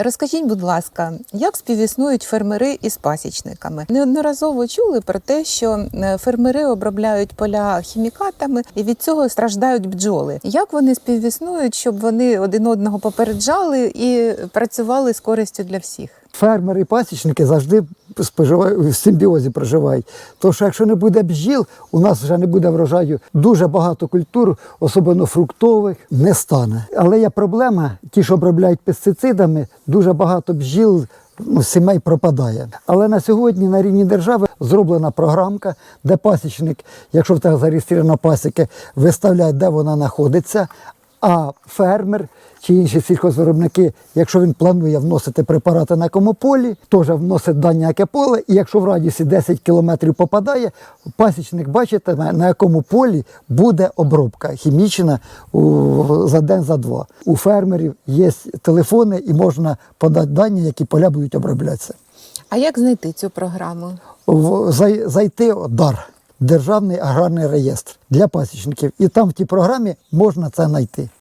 Розкажіть, будь ласка, як співіснують фермери із пасічниками? Неодноразово чули про те, що е, фермери обробляють поля хімікатами і від цього страждають бджоли. Як вони співіснують, щоб вони один одного попереджали і працювали з користю для всіх? Фермери і пасічники завжди споживають в симбіозі проживають. Тому що якщо не буде бджіл, у нас вже не буде врожаю. Дуже багато культур, особливо фруктових, не стане. Але є проблема: ті, що обробляють пестицидами, дуже багато бджіл. Ну, сімей пропадає. Але на сьогодні на рівні держави зроблена програмка, де пасічник, якщо в тебе зареєстровано пасіки, виставляє, де вона знаходиться, а фермер чи інші сільхозвиробники, якщо він планує вносити препарати на якому полі, теж вносить дані яке поле, і якщо в радіусі 10 кілометрів попадає, пасічник бачитиме, на якому полі буде обробка хімічна за день, за два. У фермерів є телефони і можна подати дані, які поля будуть оброблятися. А як знайти цю програму? Зайти дар. Державний аграрний реєстр для пасічників, і там в тій програмі можна це знайти.